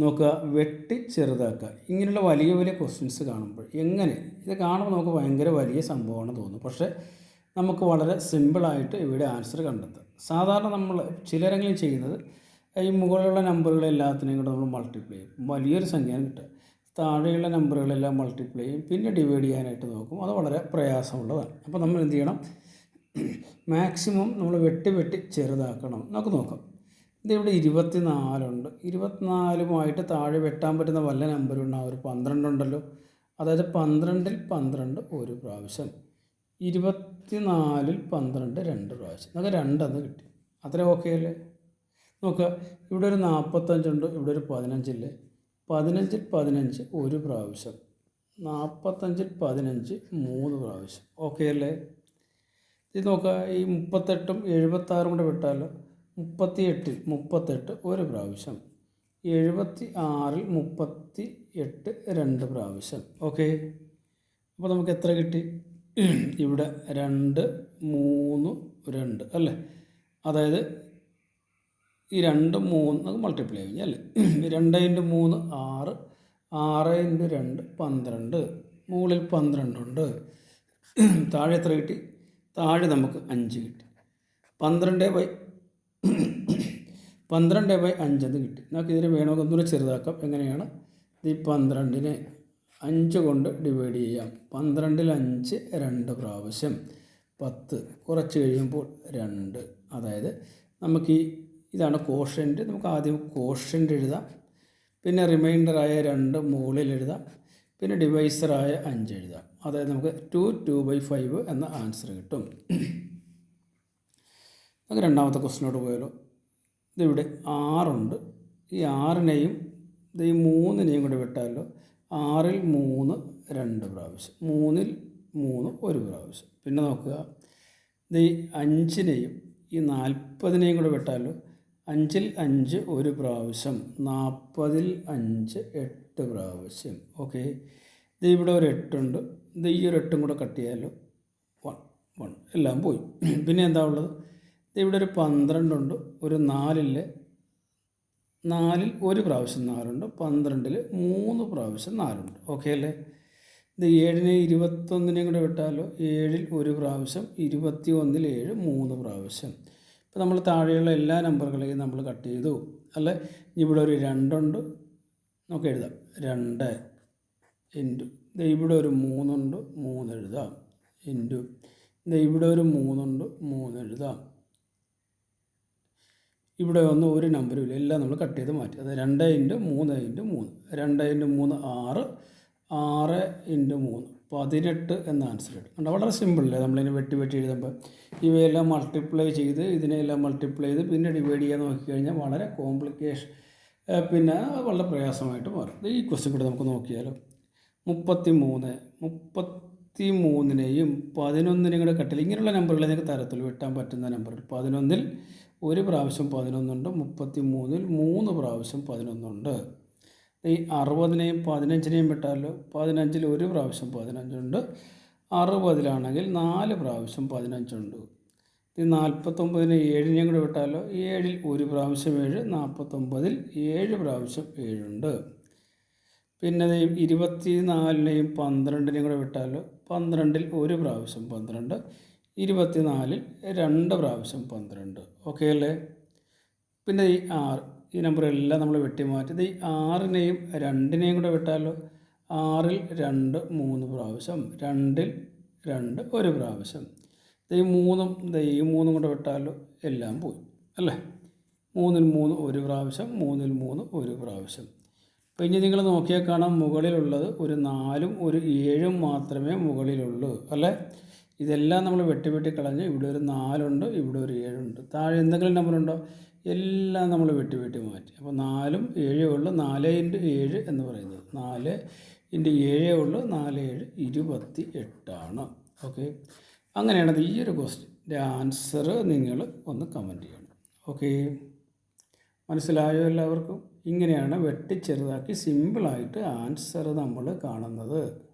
നോക്കുക വെട്ടി ചെറുതാക്കുക. ഇങ്ങനെയുള്ള വലിയ വലിയ ക്വസ്റ്റ്യൻസ് കാണുമ്പോൾ എങ്ങനെ? ഇത് കാണുമ്പോൾ നമുക്ക് ഭയങ്കര വലിയ സംഭവമാണ് തോന്നുന്നു പക്ഷേ നമുക്ക് വളരെ സിമ്പിളായിട്ട് ഇവിടെ ആൻസർ കണ്ടെത്താം. സാധാരണ നമ്മൾ ചിലരെങ്കിലും ചെയ്യുന്നത് ഈ മുകളിലുള്ള നമ്പറുകളെ എല്ലാത്തിനെയും കൂടെ നമ്മൾ മൾട്ടിപ്ലൈ ചെയ്യും. വലിയൊരു സംഖ്യയാണ് കിട്ടുക താഴെയുള്ള നമ്പറുകളെല്ലാം മൾട്ടിപ്ലൈ ചെയ്യും. പിന്നെ ഡിവൈഡ് ചെയ്യാനായിട്ട് നോക്കും. അത് വളരെ പ്രയാസമുള്ളതാണ്. അപ്പോൾ നമ്മൾ എന്ത് ചെയ്യണം? മാക്സിമം നമ്മൾ വെട്ടി വെട്ടി ചെറുതാക്കണം. നമുക്ക് നോക്കാം. ഇതിവിടെ ഇരുപത്തി നാലുണ്ട് ഇരുപത്തിനാലുമായിട്ട് താഴെ വെട്ടാൻ പറ്റുന്ന വല്ല നമ്പറും ഉണ്ടാവും ഒരു പന്ത്രണ്ടുണ്ടല്ലോ. അതായത് പന്ത്രണ്ടിൽ പന്ത്രണ്ട് ഒരു പ്രാവശ്യം. ഇരുപത്തിനാലിൽ പന്ത്രണ്ട് രണ്ട് പ്രാവശ്യം. നമുക്ക് രണ്ടെന്ന് കിട്ടി. അത്ര ഓക്കെ അല്ലേ? നോക്കുക ഇവിടെ ഒരു നാൽപ്പത്തഞ്ചുണ്ട് ഇവിടെ ഒരു പതിനഞ്ചില്ലേ? പതിനഞ്ചിൽ പതിനഞ്ച് ഒരു പ്രാവശ്യം. നാൽപ്പത്തഞ്ചിൽ പതിനഞ്ച് മൂന്ന് പ്രാവശ്യം. ഓക്കെ അല്ലേ? ഇത് നോക്കുക ഈ മുപ്പത്തെട്ടും എഴുപത്താറും കൂടെ വിട്ടാലോ? മുപ്പത്തി എട്ടിൽ മുപ്പത്തെട്ട് ഒരു പ്രാവശ്യം. എഴുപത്തി ആറിൽ മുപ്പത്തി എട്ട് രണ്ട് പ്രാവശ്യം. ഓക്കെ? അപ്പോൾ നമുക്ക് എത്ര കിട്ടി? ഇവിടെ രണ്ട് മൂന്ന് രണ്ട് അല്ലേ? അതായത് ഈ രണ്ട് മൂന്ന് മൾട്ടിപ്ലൈ കഴിഞ്ഞാൽ അല്ലേ? രണ്ട് ഇന്റു മൂന്ന് ആറ് ആറ് ഇന്റു രണ്ട് പന്ത്രണ്ട്. മുകളിൽ പന്ത്രണ്ടുണ്ട് താഴെ എത്ര കിട്ടി? താഴെ നമുക്ക് അഞ്ച് കിട്ടി. പന്ത്രണ്ട് ബൈ പന്ത്രണ്ട് ബൈ അഞ്ചെന്ന് കിട്ടി. നമുക്ക് ഇതിന് വേണമെങ്കിൽ ഒന്നുകൂടെ ചെറുതാക്കാം. എങ്ങനെയാണ്? ഈ പന്ത്രണ്ടിനെ അഞ്ച് കൊണ്ട് ഡിവൈഡ് ചെയ്യാം. പന്ത്രണ്ടിൽ അഞ്ച് രണ്ട് പ്രാവശ്യം. പത്ത് കുറച്ച് കഴിയുമ്പോൾ രണ്ട്. അതായത് നമുക്ക് ഈ ഇതാണ് കോഷന്റ് നമുക്ക് ആദ്യം കോഷന്റ് എഴുതാം. പിന്നെ റിമൈൻഡറായ രണ്ട് മുകളിൽ എഴുതാം. പിന്നെ ഡിവൈസറായ അഞ്ച് എഴുതാം. അതായത് നമുക്ക് ടു ടു ബൈ ഫൈവ് എന്ന ആൻസർ കിട്ടും. നമുക്ക് രണ്ടാമത്തെ ക്വസ്റ്റിനോട് പോയാലോ. ഇതിവിടെ ആറുണ്ട്. ഈ ആറിനെയും ഇത് ഈ മൂന്നിനെയും കൂടി വിട്ടാലോ. ആറിൽ മൂന്ന് രണ്ട് പ്രാവശ്യം. മൂന്നിൽ മൂന്ന് ഒരു പ്രാവശ്യം. പിന്നെ നോക്കുക. ഇത് ഈ അഞ്ചിനെയും ഈ നാൽപ്പതിനെയും കൂടെ വിട്ടാലോ. അഞ്ചിൽ അഞ്ച് ഒരു പ്രാവശ്യം. നാൽപ്പതിൽ അഞ്ച് എട്ട് പ്രാവശ്യം. ഓക്കെ. ഇത് ഇവിടെ ഒരു എട്ടുണ്ട്. ഇത് ഈ ഒരു എട്ടും കൂടെ കട്ട് ചെയ്യാമല്ലോ വൺ വൺ. എല്ലാം പോയി. പിന്നെ എന്താ ഉള്ളത്? ഇവിടെ ഒരു പന്ത്രണ്ടുണ്ട് ഒരു നാലിൽ നാലിൽ ഒരു പ്രാവശ്യം നാലുണ്ട് പന്ത്രണ്ടിൽ മൂന്ന് പ്രാവശ്യം നാലുണ്ട്. ഓക്കെ അല്ലേ? ഇത് ഏഴിനെ ഇരുപത്തൊന്നിനെയും കൂടെ വിട്ടാലോ? ഏഴിൽ ഒരു പ്രാവശ്യം ഇരുപത്തി ഒന്നിൽ ഏഴ് മൂന്ന് പ്രാവശ്യം. ഇപ്പോൾ നമ്മൾ താഴെയുള്ള എല്ലാ നമ്പറുകളെയും നമ്മൾ കട്ട് ചെയ്തു. അല്ലേ? ഇവിടെ ഒരു രണ്ടുണ്ട്. നമുക്ക് എഴുതാം. രണ്ട് ഇന്റു ഇവിടെ ഒരു മൂന്നുണ്ട് മൂന്ന് എഴുതാം. ഇന്റു ഇവിടെ ഒരു മൂന്നുണ്ട് മൂന്ന് എഴുതാം. ഇവിടെ ഒന്നും ഒരു നമ്പരും ഇല്ല. എല്ലാം നമ്മൾ കട്ട് ചെയ്ത് മാറ്റി. അത് രണ്ട് ഇന്റു മൂന്ന് ഇന്റു മൂന്ന്. രണ്ട് ഇന്റു മൂന്ന് ആറ്. ആറ് ഇന്റു മൂന്ന്. പതിനെട്ട് എന്ന ആൻസർ കിട്ടും. കണ്ടോ? വളരെ സിമ്പിളല്ലേ നമ്മളിതിനെ വെട്ടി വെട്ടി എഴുതുമ്പോൾ ഇവയെല്ലാം മൾട്ടിപ്ലൈ ചെയ്ത് ഇതിനെല്ലാം മൾട്ടിപ്ലൈ ചെയ്ത് പിന്നെ ഡിവൈഡ് ചെയ്യാൻ നോക്കിക്കഴിഞ്ഞാൽ വളരെ കോംപ്ലിക്കേഷൻ പിന്നെ വളരെ പ്രയാസമായിട്ട് മാറും. ഈ ക്വസ്റ്റ്യൻ കൂടെ നമുക്ക് നോക്കിയാലോ. മുപ്പത്തി മൂന്ന് മുപ്പത്തി മൂന്നിനെയും പതിനൊന്നിനെയും കൂടെ കട്ടിൽ ഇങ്ങനെയുള്ള നമ്പറുകൾ നിങ്ങൾക്ക് തരത്തിൽ വെട്ടാൻ പറ്റുന്ന നമ്പറുകൾ പതിനൊന്നിൽ ഒരു പ്രാവശ്യം പതിനൊന്നുണ്ട് മുപ്പത്തി മൂന്നിൽ മൂന്ന് പ്രാവശ്യം പതിനൊന്നുണ്ട്. ഈ അറുപതിനെയും പതിനഞ്ചിനെയും വിട്ടാലോ പതിനഞ്ചിൽ ഒരു പ്രാവശ്യം പതിനഞ്ചുണ്ട് അറുപതിലാണെങ്കിൽ നാല് പ്രാവശ്യം പതിനഞ്ചുണ്ട്. ഈ നാൽപ്പത്തൊമ്പതിന് ഏഴിനെയും കൂടെ വിട്ടാലോ ഏഴിൽ ഒരു പ്രാവശ്യം ഏഴ് നാൽപ്പത്തൊമ്പതിൽ ഏഴ് പ്രാവശ്യം ഏഴുണ്ട്. പിന്നെ ഇരുപത്തി നാലിനെയും പന്ത്രണ്ടിനെയും കൂടെ വിട്ടാലോ പന്ത്രണ്ടിൽ ഒരു പ്രാവശ്യം പന്ത്രണ്ട് ഇരുപത്തിനാലിൽ രണ്ട് പ്രാവശ്യം പന്ത്രണ്ട്. ഓക്കെ അല്ലേ? പിന്നെ ഈ ആറ് ഈ നമ്പറെല്ലാം നമ്മൾ വെട്ടി മാറ്റി ഈ ആറിനെയും രണ്ടിനെയും കൂടെ വിട്ടാലോ? ആറിൽ രണ്ട് മൂന്ന് പ്രാവശ്യം. രണ്ടിൽ രണ്ട് ഒരു പ്രാവശ്യം. ഇത് ഈ മൂന്നും ഈ മൂന്നും കൂടെ വിട്ടാലോ? എല്ലാം പോയി. അല്ലേ? മൂന്നിൽ മൂന്ന് ഒരു പ്രാവശ്യം. മൂന്നിൽ മൂന്ന് ഒരു പ്രാവശ്യം. അപ്പോൾ ഇനി നിങ്ങൾ നോക്കിയാൽ കാണാം മുകളിലുള്ളത് ഒരു നാലും ഒരു ഏഴും മാത്രമേ മുകളിലുള്ളൂ. അല്ലേ? ഇതെല്ലാം നമ്മൾ വെട്ടി വെട്ടി കളഞ്ഞ് ഇവിടെ ഒരു നാലുണ്ട് ഇവിടെ ഒരു ഏഴുണ്ട്. താഴെ എന്തെങ്കിലും നമ്പർ ഉണ്ടോ? എല്ലാം നമ്മൾ വെട്ടി വെട്ടി മാറ്റി. അപ്പോൾ നാലും ഏഴേ ഉള്ളു നാല് ഇന്റു ഏഴ് എന്ന് പറയുന്നത്. നാല് ഇന്റു ഏഴേ ഉള്ളു നാല് ഏഴ് ഇരുപത്തി എട്ടാണ്. ഓക്കെ? അങ്ങനെയാണ് ഈ ഒരു ക്വസ്റ്റ്യന്റെ ആൻസർ നിങ്ങൾ ഒന്ന് കമന്റ് ചെയ്യണം. ഓക്കെ? മനസ്സിലായോ എല്ലാവർക്കും? ഇങ്ങനെയാണ് വെട്ടി ചെറുതാക്കി സിമ്പിളായിട്ട് ആൻസർ നമ്മൾ കാണുന്നത്.